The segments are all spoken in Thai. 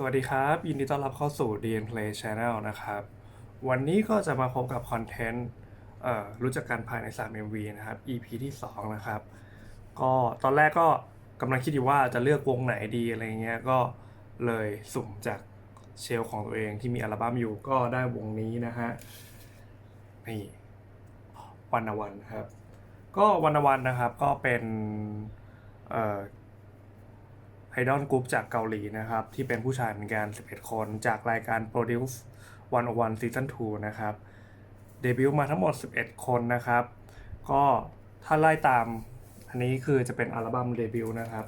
สวัสดีครับ ยินดีต้อนรับเข้าสู่ DN Play Channel นะครับ วันนี้ก็จะมาพบกับคอนเทนต์รู้จักกันภายใน 3 MV นะครับ EP ที่ 2 นะครับ ก็ตอนแรกก็กำลังคิดอยู่ว่าจะเลือกวงไหนดีอะไรเงี้ยก็เลยสุ่มจากเชลของตัวเองที่มีอัลบั้มอยู่ก็ได้วงนี้นะฮะนี่วันวันครับ ก็วันวันนะครับก็เป็น ดอลกรุ๊ปจากเกาหลีนะครับ ที่เป็นผู้ชายเหมือนกัน 11 คนจากรายการ Produce 101 Season 2 นะครับ เดบิวต์มาทั้งหมด 11 คนนะครับ ก็ถ้าไล่ตามอันนี้คือจะเป็นอัลบั้มเดบิวต์นะครับ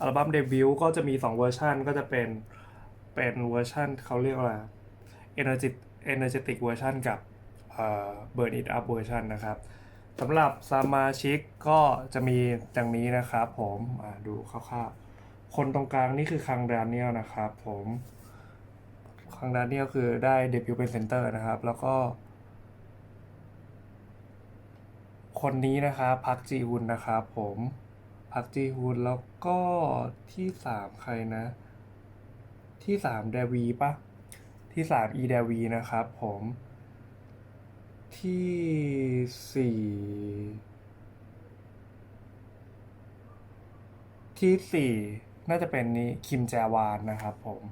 อัลบั้มเดบิวต์ก็จะมี 2 เวอร์ชันก็จะเป็นเป็นเวอร์ชันเขาเรียกว่า Energetic Energetic เวอร์ชันกับเอ่อ Burn It Up เวอร์ชันนะครับสำหรับสมาชิกก็จะมีดังนี้นะครับผมดูคร่าวๆ คนตรงกลางนี่คือคังดาเนียลนะครับผมคังดาเนียลคือได้เดบิวต์เป็นเซนเตอร์นะครับ แล้วก็ คนนี้นะครับพักจีฮุนนะครับผมพักจีฮุนแล้วก็ที่สามใครนะ ที่สามเดวีปะที่สามอีเดวีนะครับผมที่สี่ที่สี่ น่าจะเป็นนี้คิมแจวานนะครับผม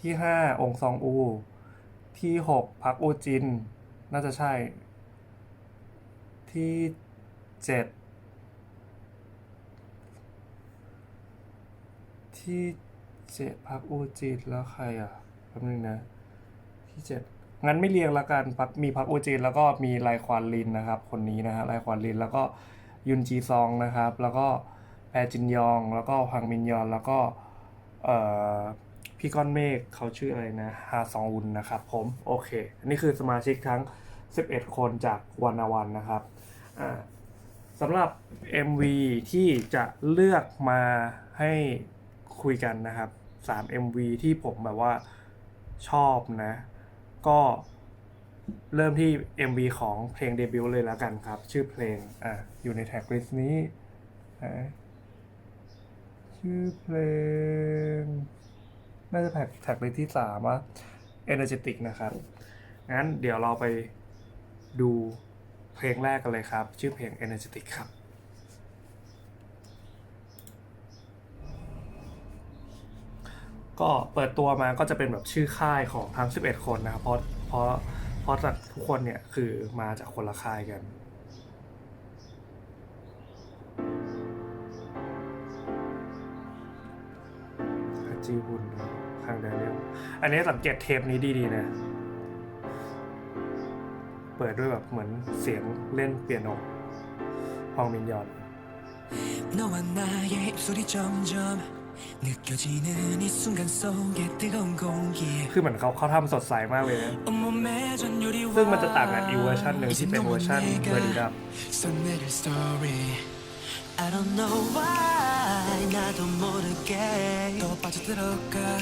ที่ห้าองซองอู ที่หกพักอูจิน น่าจะใช่ ที่เจ็ดที่เจ็ดพักอูจิน แล้วใครอะแป๊บนึงนะ ที่เจ็ดงั้นไม่เรียงละกันพักมีพักอูจินแล้วก็มีไลควานลินนะครับ คนนี้นะฮะไลควานลินแล้วก็ยุนจีซองนะครับ แล้วก็ แปจินยอง แล้วก็พังมินยอน แล้วก็พี่ก้อนเมฆเขาชื่ออะไรนะฮาซองอุนนะครับผม โอเค อันนี้คือสมาชิกทั้ง 11 คนจากวันวันนะครับสำหรับ MV ที่จะเลือกมาให้คุยกันนะครับ 3 MV ที่ผมแบบว่าชอบนะ ก็เริ่มที่ MV ของเพลงเดบิวต์เลยแล้วกันครับ ชื่อเพลงอะอยู่ในแท็กลิสต์นี้นะ ชื่อเพลง น่าจะแท็กแท็กลิสต์ที่สามว่า Energetic นะครับ งั้นเดี๋ยวเราไปดูเพลงแรกกันเลยครับ ชื่อเพลง Energetic ครับก็เปิดตัวมาก็จะเป็นแบบชื่อค่ายของทั้ง 11 คนนะครับเพราะเพราะเพราะจากทุกคนเนี่ยคือมาจากคนละค่ายกันจีฮุนคางแดเนียลอันนี้สังเกตเทปนี้ดีๆนะ เปิดด้วยแบบเหมือนเสียงเล่นเปียโนฮองมินยอน 너와 나의 입술이 점점 느껴지는 이 순간 속에 뜨거운 공기 คือเหมือนเขาเขาทำสดใสมากเลยนะ 온몸에 전율이 ซึ่งมันจะต่างกับอีกเวอร์ชันหนึ่งที่เป็นเวอร์ชันเบอร์ดีดับ 써내릴 story I don't know why 나도 모르게 또 빠져들어가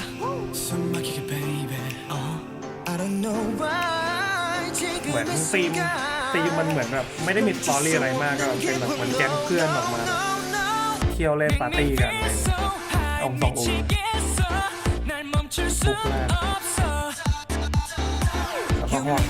숨막히게 baby uh, I don't know why เหมือน 지금 이 ธีม 순간 ธีมมันเหมือนแบบไม่ได้มีสตอรี่อะไรมากก็เป็นแบบเหมือนแก๊งเพื่อนออกมา เที่ยวเล่นปาร์ตี้กันเลย องซองอู ปุ๊บแรก แล้วก็ฮอง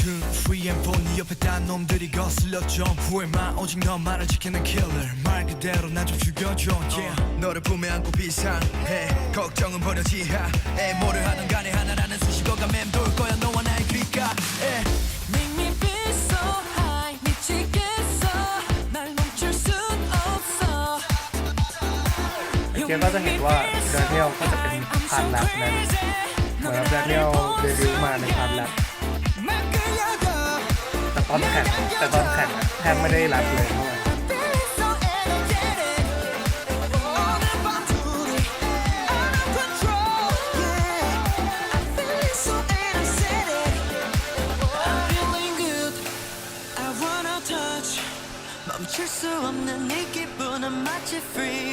one, two, three and four 네 옆에 딴 놈들이 거슬려 점프해 마 오직 너만을 지키는 killer 말 그대로 난 좀 죽여줘 yeah. 너를 품에 안고 비상해 걱정은 버려 지하해 뭐를 하든 간에 하나라는 수식어가 맴돌 거야 너와 나의 귓가 yeah. Make me feel so high 미치겠어 날 멈출 순 없어 เจ๊ก็จะเห็นว่าแดเนียลก็จะเป็นพาร์ทแรปนะเหมือนแดเนียลเดบิวต์มาในพาร์ทแรป 막 끌려가 แ ต่ ตอนแข่งแต่ตอนแข่งอะแทบไม่ได้รับเลยเท่าไหร่ so energetic 오늘 밤 둘이 out of control yeah I'm feeling so energetic I'm feeling good I wanna touch 멈출 수 없는 이 기분은 마치 freedom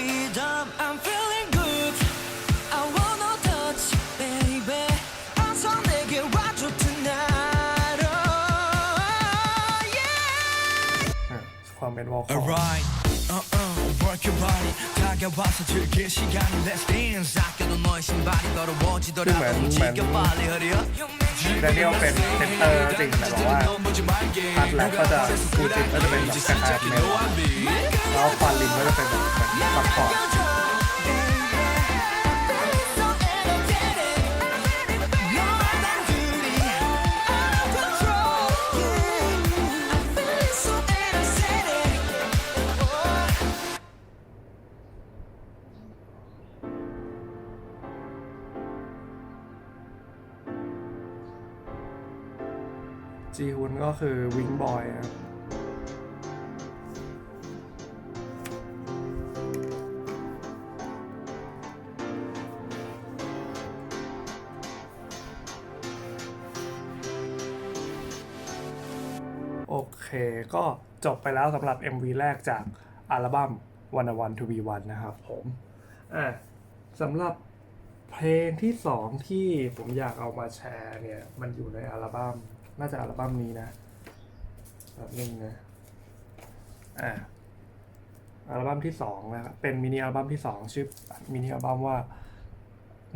เป็นวอลคอ Alright, uh uh, work your body. 다가와서 즐길 시간을 Let's dance. 아껴둔 너의 신발이 더러워지더라도 그만, 움직여 그만. 빨리 hurry up. แดเนียลเป็นเซนเตอร์จริงแต่บอกว่าพาร์ทแรกก็จะคือจริงก็จะเป็นแบบคล้ายๆเมลแล้วควานลินก็จะเป็นแบบเหมือนซัพพอร์ต จีฮุนก็คือวิงบอยครับโอเค ก็จบไปแล้วสำหรับ MV แรกจากอัลบั้ม One One to Be One นะครับผมอะสำหรับเพลงที่สองที่ผมอยากเอามาแชร์เนี่ย มันอยู่ในอัลบั้ม น่าจะอัลบั้มนี้นะแบบนึงนะอะอัลบั้มที่สองนะครับ เป็นมินิอัลบั้มที่สองชื่อมินิอัลบั้มว่า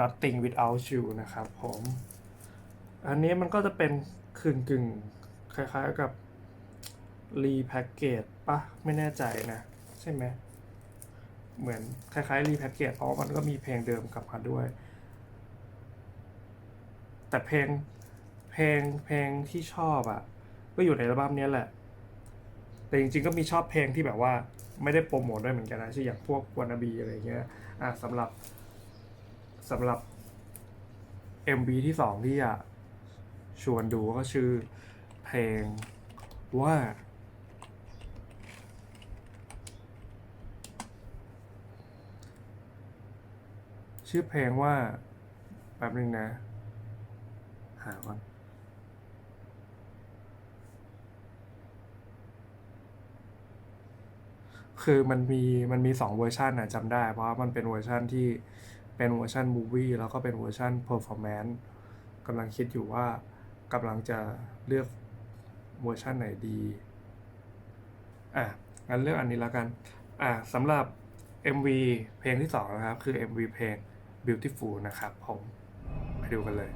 Nothing Without You นะครับผม อันนี้มันก็จะเป็นกึ่งกึ่งๆคล้ายๆกับรีแพ็กเกจปะไม่แน่ใจนะ ใช่ไหม เหมือนคล้ายๆรีแพ็กเกจเพราะว่ามันก็มีเพลงเดิมกลับมาด้วย แต่เพลง เพลงเพลงที่ชอบอะ่ะ ก็อยู่ในอัลบั้มนี้แหละ แต่จริงๆก็มีชอบเพลงที่แบบว่าไม่ได้โปรโมทด้วยเหมือนกันนะเช่นอย่างพวกวานาบีอะไรเงี้ยอะสำหรับสำหรับ MV ที่สองที่อยากชวนดูก็ชื่อเพลงว่าชื่อเพลงว่า แป๊บนึงนะ หาก่อน คือมันมีมันมีสองเวอร์ชันนะจำได้ เพราะว่ามันเป็นเวอร์ชันที่เป็นเวอร์ชันมูวี่แล้วก็เป็นเวอร์ชันเพอร์ฟอร์แมนซ์กำลังคิดอยู่ว่ากำลังจะเลือกเวอร์ชันไหนดี อะ งั้นเลือกอันนี้แล้วกัน อะสำหรับ MV เพลงที่สองนะครับ คือ MV เพลง Beautiful นะครับผม ไปดูกันเลย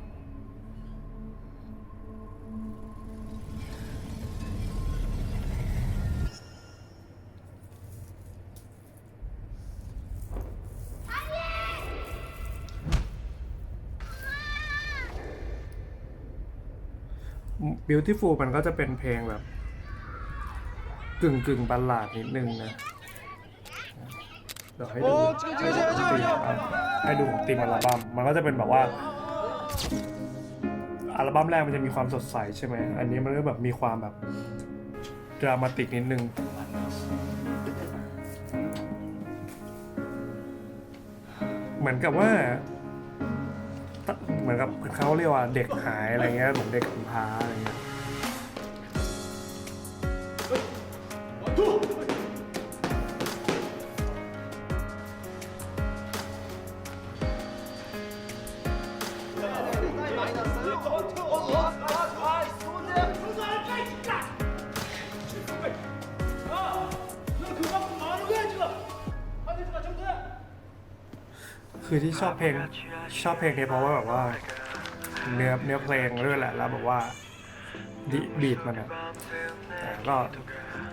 Beautiful มันก็จะเป็นเพลงแบบกึ่งกึ่งบัลลาดนิดนึงนะเดี๋ยวให้ดูให้ดูของตีมให้ดูของตีมอัลบั้มมันก็จะเป็นแบบว่า อัลบั้มแรกมันจะมีความสดใสใช่ไหมอันนี้มันก็แบบมีความแบบดรามาติกนิดนึงเหมือนกับว่า เหมือนกับเขาเรียกว่าเด็กหายอะไรเงี้ยเหมือนเด็กกำพร้าอะไรเงี้ยคือที่ชอบเพลง ชอบเพลงนี้เพราะว่าแบบว่า เนื้อเนื้อเพลงด้วยแหละแล้วแบบว่าดิบีดมันอะอ่าก็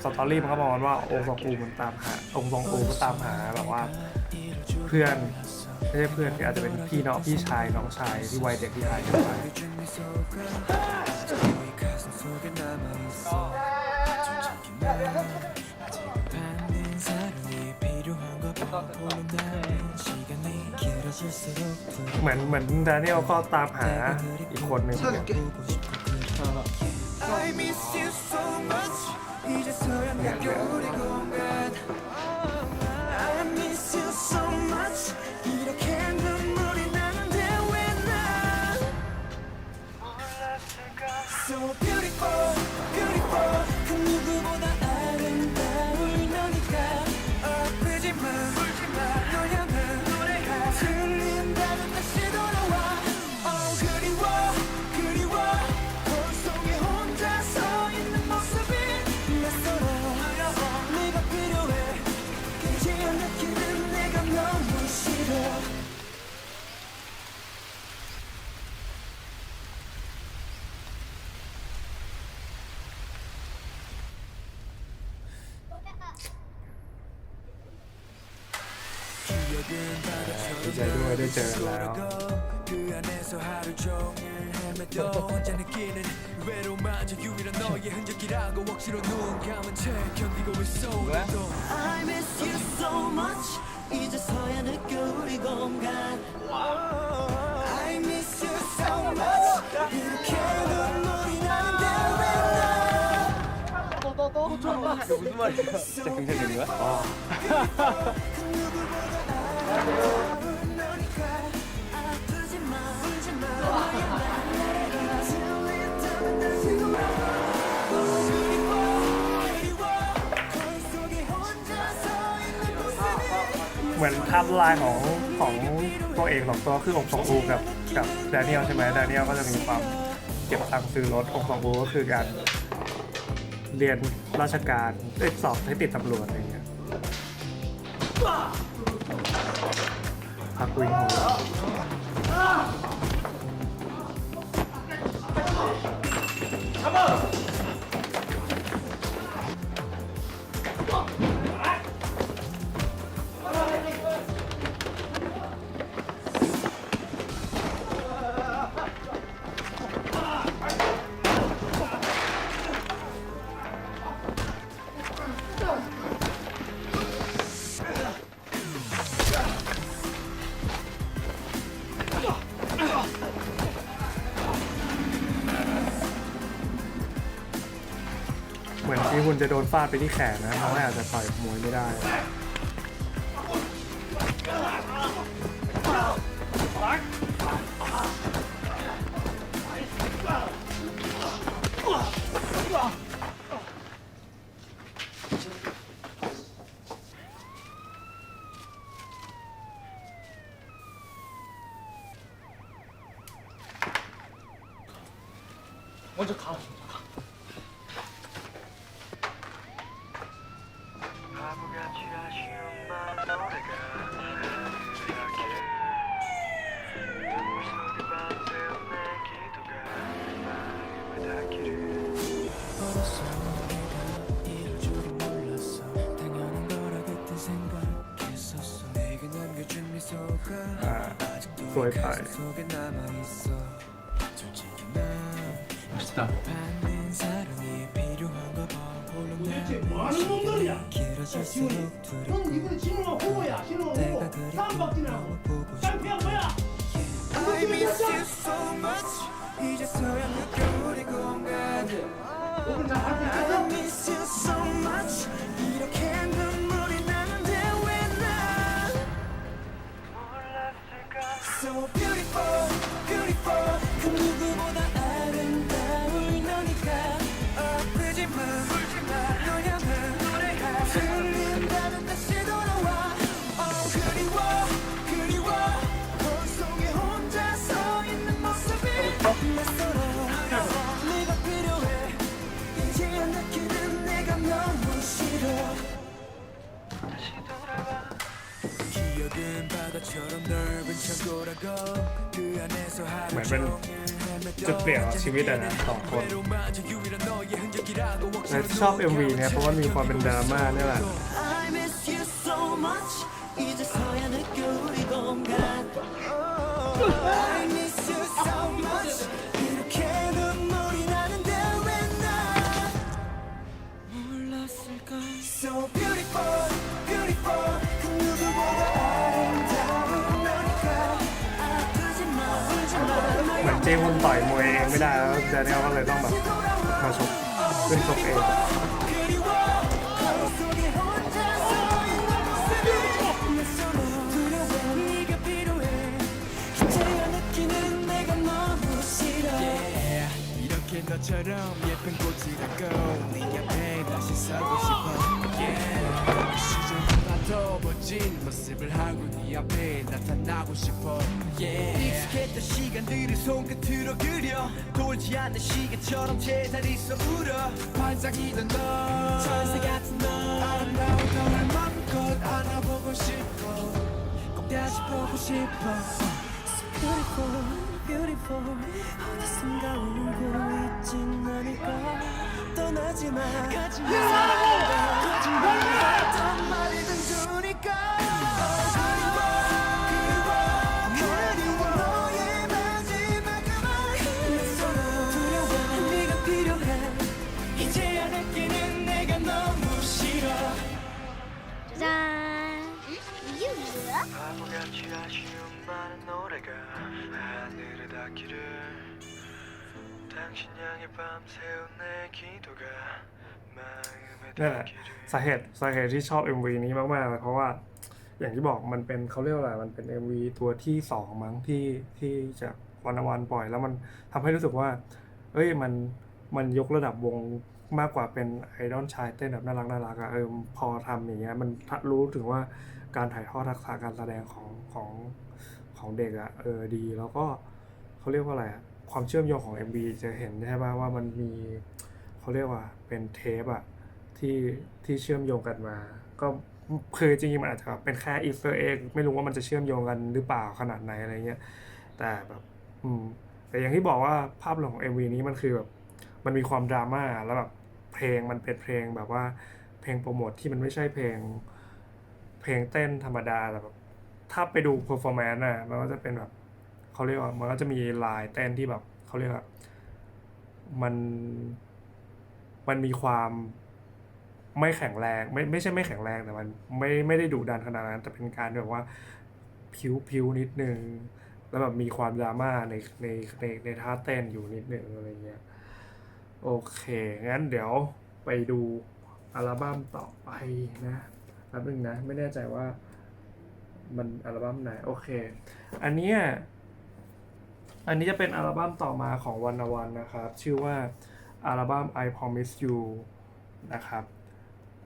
สตอรี่มันก็ประมาณว่าองค์ซองอูมันตามหาองค์ซองอูมันตามหาแบบว่า เพื่อนไม่ใช่เพื่อนก็อาจจะเป็นพี่น้องพี่ชายน้องชายที่วัยเด็กที่หายตัวไป เหมือนเหมือนดานิเอลก็ตามหาอีกคนหนึ่งเหมือนกัน 무슨 말이야? 진짜 경찰적인 거야? 아. 너니까 아프지마 울지마 들린다면 다시 돌아와 그리워 그리워 거울 속에 혼자 서 있는 모습이 เหมือนไทม์ไลน์ของของตัวเอกสองตัวคือองค์สองอูกับกับแดเนียลใช่ไหมแดเนียลก็จะมีความเก็บตังค์ซื้อรถองค์สองอูก็คือการเรียน ราชการเอ้ยสอบให้ติดตำรวจอะไรเงี้ยพักวิ่งหัวเราเหมื คุณจะโดนฟาดไปที่แขนนะทำให้อาจจะต่อยมวยไม่ได้ 먼저 가. 속에 남아 있어 맛있다. 이 도대체 뭐 하는 놈들이야? 길어질수록 아, 두렵고 형 이번에 진호가 호야 진호가 호. 땀 박진하고 ชีวิตอะนะสองคนและชอบ MV เนี่ยเพราะว่ามีความเป็นดราม่าเนี่ยแหละ ต่อยมวยเองไม่ได้แล้วเจเนียลก็เลยต้องแบบมาชกขึ้นชกเอง 더멋진 모습을 하고 네 앞에 나타나고 싶어. Yeah. 익숙했던 시간들을 손끝으로 그려. 돌지 않는 시계처럼 제자리서 울어. 반짝이던 너. 천사 같은 너. 아름다운 너를 마음껏 안아보고 싶어. 꼭 다시 보고 싶어. So beautiful, beautiful. 어디선가 울고 있진 않을까. 떠나지 마. 가지 마. 거짓말이든 짠! 이게 뭐야? 바보같이 아쉬운 많은 노래가 하늘에 닿기를 당신 향해 밤새운 내 기도가 นั่นแหละสาเหตุสาเหตุที่ชอบ MV นี้มากๆเลเพราะว่าอย่างที่บอกมันเป็นเขาเรียกว่าอะไรมันเป็น MV ตัวที่สองมั้งที่ที่จะวันวันปล่อย แล้วมันทำให้รู้สึกว่า เอ้ยมันมันยกระดับวงมากกว่าเป็นไอดอลชายเต้นแบบน่ารักน่ารักอะเออพอทำอย่างเงี้ยมันรู้ถึงว่าการถ่ายทอดทักษะการแสดงของของของเด็กอะเออดี แล้วก็เขาเรียกว่าอะไรอะความเชื่อมโยงของ MV จะเห็นใช่ไหมว่ามันมี เขาเรียกว่าเป็นเทปอะที่ที่เชื่อมโยงกันมา ก็คือจริงๆมันอาจจะเป็นแค่อีสเตอร์เอ็กไม่รู้ว่ามันจะเชื่อมโยงกันหรือเปล่าขนาดไหนอะไรเงี้ยแต่แบบอืมแต่อย่างที่บอกว่าภาพรวมของ MV นี้มันคือแบบมันมีความดราม่าแล้วแบบเพลงมันเป็นเพลงแบบว่าเพลงโปรโมทที่มันไม่ใช่เพลง เพลงเต้นธรรมดาแต่แบบถ้าไปดูเพอร์ฟอร์แมนซ์น่ะมันก็จะเป็นแบบเขาเรียกว่ามันก็จะมีลายเต้นที่แบบเขาเรียกว่ามัน มันมีความไม่แข็งแรง ไม่ไม่ใช่ไม่แข็งแรงแต่มันไม่ไม่ได้ดุดันขนาดนั้น แต่เป็นการแบบว่าพิวพิวนิดนึง แล้วแบบมีความดราม่าในในในในท่าเต้นอยู่นิดนึงอะไรเงี้ยโอเค งั้นเดี๋ยวไปดูอัลบั้มต่อไปนะแป๊บนึงนะ ไม่แน่ใจว่ามันอัลบั้มไหน โอเค อันเนี้ยอันนี้จะเป็นอัลบั้มต่อมาของวันวันนะครับ ชื่อว่า อัลบั้ม I Promise You นะครับ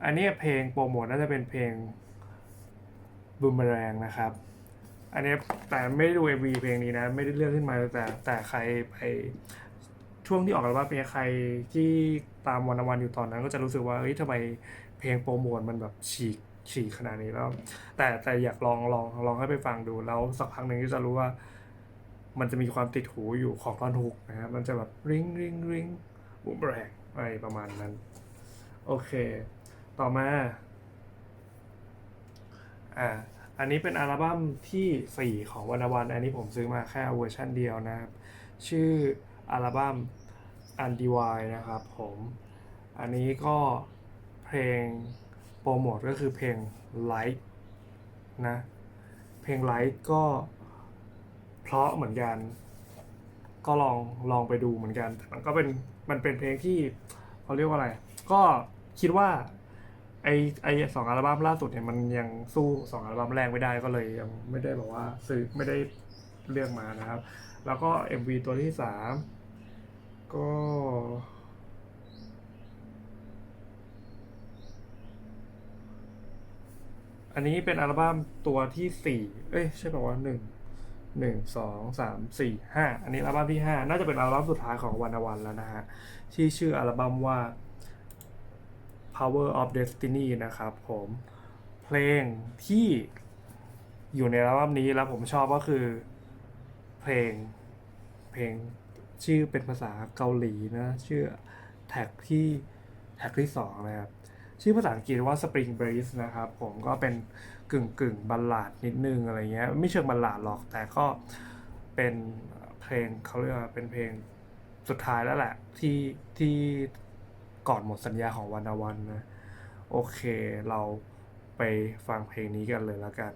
อันนี้เพลงโปรโมทน่าจะเป็นเพลงบูมแรงนะครับ อันนี้แต่ไม่ได้ดู MV เพลงนี้นะ ไม่ได้เลือกขึ้นมาแต่แต่ใครไปช่วงที่ออกอัลบั้มเป็นใครที่ตามวันวันอยู่ตอนนั้น ก็จะรู้สึกว่าเฮ้ยทำไมเพลงโปรโมทมันแบบฉีกฉีกขนาดนี้แล้ว แต่แต่อยากลองลองลองให้ไปฟังดูแล้วสักพักหนึ่งก็จะรู้ว่า มันจะมีความติดหูอยู่ของตอนฮุกนะครับมันจะแบบริงริงริง บูมแรงอะไรประมาณนั้น โอเค ต่อมา อ่า อันนี้เป็นอัลบั้มที่ 4 ของวันวัน อันนี้ผมซื้อมาแค่เวอร์ชันเดียวนะครับ ชื่ออัลบั้ม u n d i v i d e นะครับผม อันนี้ก็เพลงโปรโมทก็คือเพลง Light นะ เพลง Light ก็เพราะเหมือนกัน ก็ลองลองไปดูเหมือนกัน มันก็เป็น มันเป็นเพลงที่เขาเรียกว่าอะไร ก็คิดว่า ไอไอสองอัลบั้มล่าสุดเนี่ยมันยังสู้สองอัลบั้มแรกไม่ได้ก็เลยยังไม่ได้แบอกว่าซื้อไม่ได้เลือกมานะครับ แล้วก็ MV ตัวที่สามก็อันนี้เป็นอัลบั้มตัวที่สี่ เอ้ย ใช่ป่าวว่าหนึ่ง หนึ่งสองสามสี่ห้าอันนี้อัลบั้มที่ห้าน่าจะเป็นอัลบั้มสุดท้ายของวันวันแล้วนะฮะที่ชื่ออัลบั้มว่า Power of Destiny นะครับผมเพลงที่อยู่ในอัลบั้มนี้แล้วผมชอบก็คือ เพลงเพลงชื่อเป็นภาษาเกาหลีนะชื่อแท็กที่แท็กที่สองนะครับชื่อภาษาอังกฤษว่า Spring Breeze นะครับผมก็เป็น กึ่งกึ่งบัลลาดนิดนึงอะไรเงี้ยไม่เชิงบัลลาดหรอกแต่ก็เป็นเพลงเขาเรียกว่าเป็นเพลงสุดท้ายแล้วแหละ ที่ที่ก่อนหมดสัญญาของวันวันนะ โอเคเราไปฟังเพลงนี้กันเลยแล้วกัน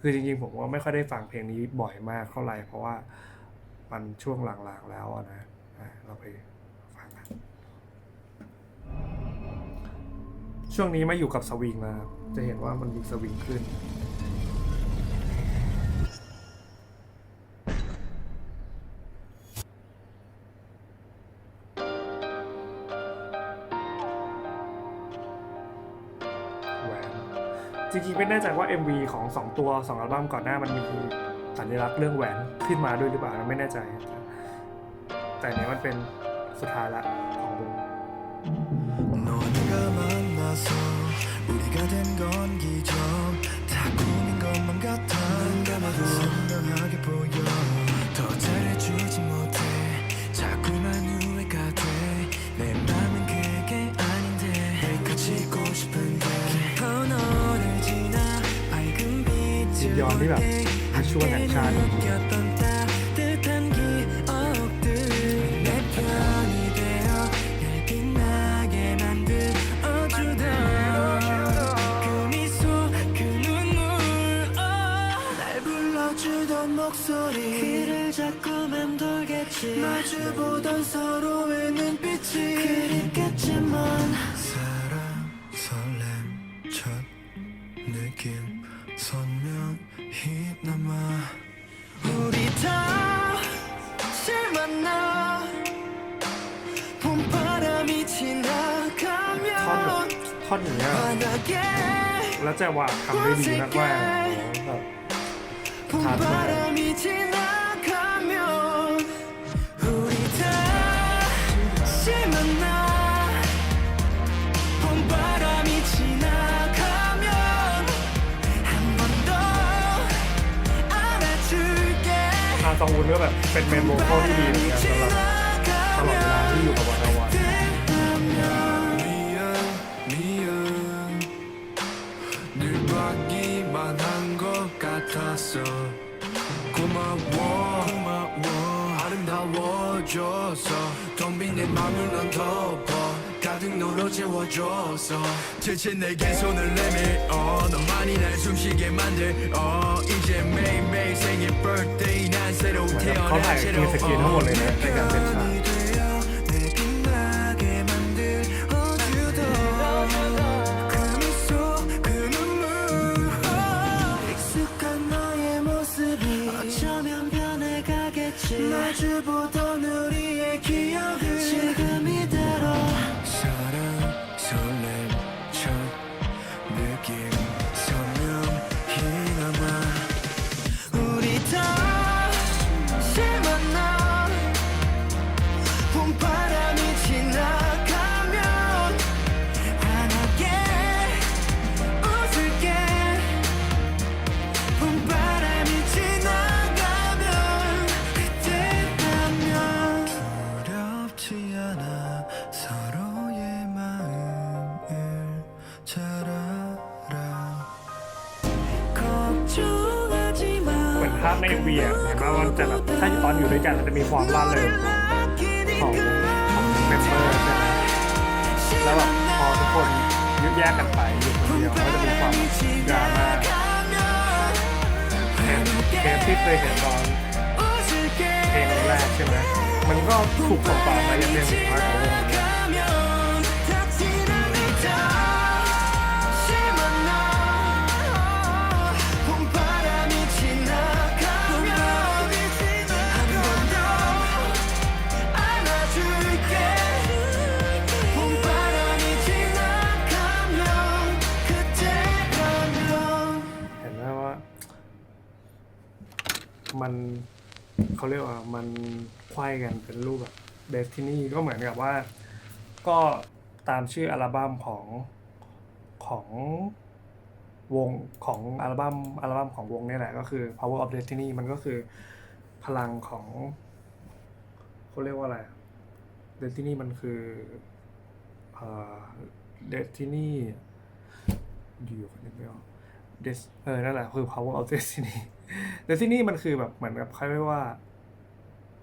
คือจริงๆ ผมก็ไม่ค่อยได้ฟังเพลงนี้บ่อยมากเท่าไหร่เพราะว่ามันช่วงหลังๆแล้วนะอะเราไป ช่วงนี้ไม่อยู่กับสวิงนะครับจะเห็นว่ามันมีสวิงขึ้น แหวนจริงๆไม่แน่ใจว่า MV ของ 2 ตัว 2 อัลบั้มก่อนหน้ามันมีสัญลักษณ์เรื่องแหวนขึ้นมาด้วยหรือเปล่าไม่แน่ใจ แต่อันนี้มันเป็นสุดท้ายละ 우리가 된 건 기적 다 꿈인 것만 같아 선명하게 보여 더 잘해주지 못해 자꾸만 후회가 돼 내 맘은 그게 아닌데 날 가지고 싶은데 깊은 너를 지나 밝은 빛을 ยินยอมที่แบบ ท่อนอย่างเงี้ยแล้วจะวาดคำได้ดีมากๆแบบท้าทาย อาซองวุนก็แบบเป็นเมนโวคอลที่ดีเหมือนกันสำหรับตลอดเวลาที่อยู่กับวานวัน 미안 미안 늘 받기만 한 것 같았어 고마워 고마워 아름다워져서 텅빈 내 맘을 넌 덮어 가득 너로 채워줘서 대체 내게 손을 내밀어. 너만이 날 숨쉬게 만들어 이제 매일매일 생일 birthday 난 새로 태어난 채로 어 유도 어머 너그 미소 그 눈물 어. 익숙한 너의 모습은 어쩌면 변해 가겠지. 마주 보던 우리의 기억을. ในเวียเห็นว่ามันจะแบบถ้าตอนอยู่ด้วยกันมันจะมีความร่าเริงของของเมมเบอร์ใช่ไหมแล้วแบบพอทุกคนยึดแยกกันไปอยู่คนเดียวก็จะมีความดราม่าเห็นเทปที่เคยเห็นตอนเพลงแรกใช่ไหมมันก็ถูกส่งต่อมายังเป็นสุดท้ายของวง เขาเรียกว่ามันไขว้กันเป็นรูปแบบเดสตินีก็เหมือนกับว่า ก็ตามชื่ออัลบั้มของของวงของอัลบั้มอัลบั้มของวงนี่แหละก็คือ Power of Destiny มันก็คือพลังของเขาเรียกว่าอะไร Destiny มันคือเอ่อ Destiny อยู่ๆก็นึกไม่ออก Des เออนั่นแหละคือ power of destiny destiny มันคือแบบเหมือนกับเขาเรียกว่า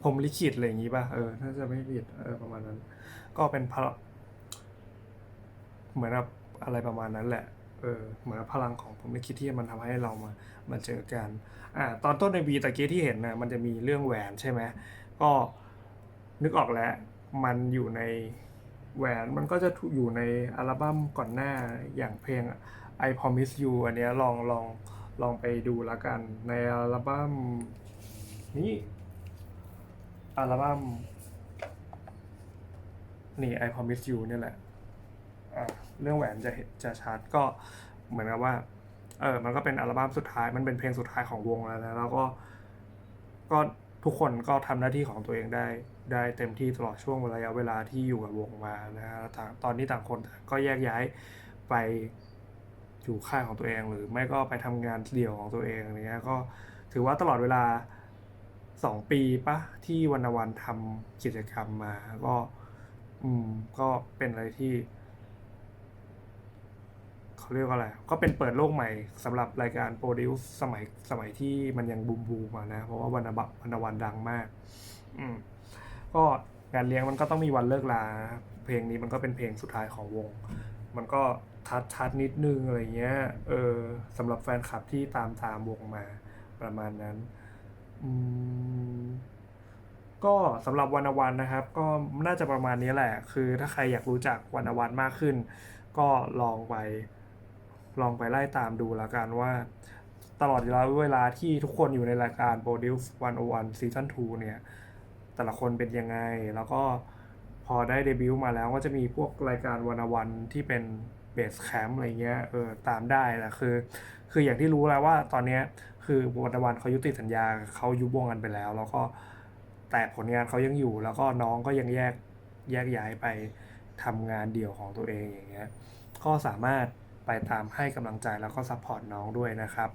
ผมลิขิตอะไรอย่างงี้ป่ะเออถ้าจะไม่ผิดเออประมาณนั้น ก็เป็นพลังเหมือนกับอะไรประมาณนั้นแหละ เออเหมือนกับพลังของผมลิขิตที่มันทำให้เรามามาเจอกันอ่าตอนต้นในบีตะกี้ที่เห็นนะมันจะมีเรื่องแหวนใช่ไหมก็นึกออกแล้วมันอยู่ในแหวนมันก็จะอยู่ในอัลบั้มก่อนหน้าอย่างเพลง I Promise You อันเนี้ยลองลอง ลองไปดูแล้วกันในอัลบั้มนี้อัลบั้มนี่ I Promise You เนี่ยแหละะเรื่องแหวนจะจะชัดก็เหมือนกับว่าเออมันก็เป็นอัลบั้มสุดท้ายมันเป็นเพลงสุดท้ายของวงแล้วนะแล้วก็ก็ทุกคนก็ทำหน้าที่ของตัวเองได้ได้เต็มที่ตลอดช่วงระยะเวลาที่อยู่กับวงมานะฮะตตอนนี้ต่างคนก็แยกย้ายไป อยู่ค่ายของตัวเอง หรือไม่ก็ไปทำงานเดี่ยวของตัวเองอะไรเงี้ยก็ถือว่าตลอดเวลาสองปีปะที่วันวันทำกิจกรรมมาก็อืมก็เป็นอะไรที่เขาเรียกว่าอะไร ก็เป็นเปิดโลกใหม่สำหรับรายการโปรดิวซ์สมัยสมัยที่มันยังบูมบูมานะ เพราะว่าวันบวันวันดังมาก อืมก็งานเลี้ยงมันก็ต้องมีวันเลิกลา เพลงนี้มันก็เป็นเพลงสุดท้ายของวง มันก็ ทัดทัดนิดนึงอะไรเงี้ย เออสำหรับแฟนคลับที่ตามตามวงมาประมาณนั้น อืมก็สำหรับวันวันนะครับ ก็น่าจะประมาณนี้แหละ คือถ้าใครอยากรู้จักวันวันมากขึ้น ก็ลองไป ลองไปไล่ตามดูแล้วกันว่า ตลอดระยะเวลาที่ทุกคนอยู่ในรายการ Produce 101 Season 2 เนี่ย แต่ละคนเป็นยังไง แล้วก็พอได้เดบิวต์มาแล้วก็จะมีพวกรายการวันวันที่เป็น เบสแคมป์อะไรเงี้ยเออตามได้แหละคือ คืออย่างที่รู้แล้วว่าตอนเนี้ยคือวันวันเขายุติสัญญาเขายุบวงกันไปแล้ว แล้วก็แต่ผลงานเขายังอยู่ แล้วก็น้องก็ยังแยกแยกย้ายไปทำงานเดี่ยวของตัวเองอย่างเงี้ยก็สามารถไปตามให้กำลังใจแล้วก็ซัพพอร์ตน้องด้วยนะครับ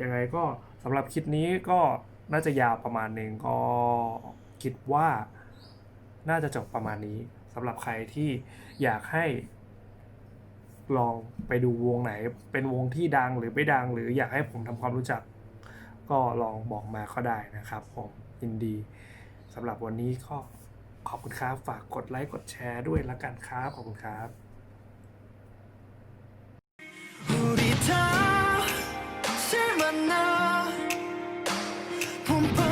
ยังไงก็สำหรับคลิปนี้ก็น่าจะยาวประมาณหนึ่งก็คิดว่าน่าจะจบประมาณนี้สำหรับใครที่อยากให้ ลองไปดูวงไหน เป็นวงที่ดังหรือไม่ดัง หรืออยากให้ผมทำความรู้จัก ก็ลองบอกมาก็ได้นะครับผมยินดีสำหรับวันนี้ก็ขอบคุณครับ ฝากกดไลค์กดแชร์ด้วยละกันครับ ขอบคุณครับ우리 다 실만 나 봄바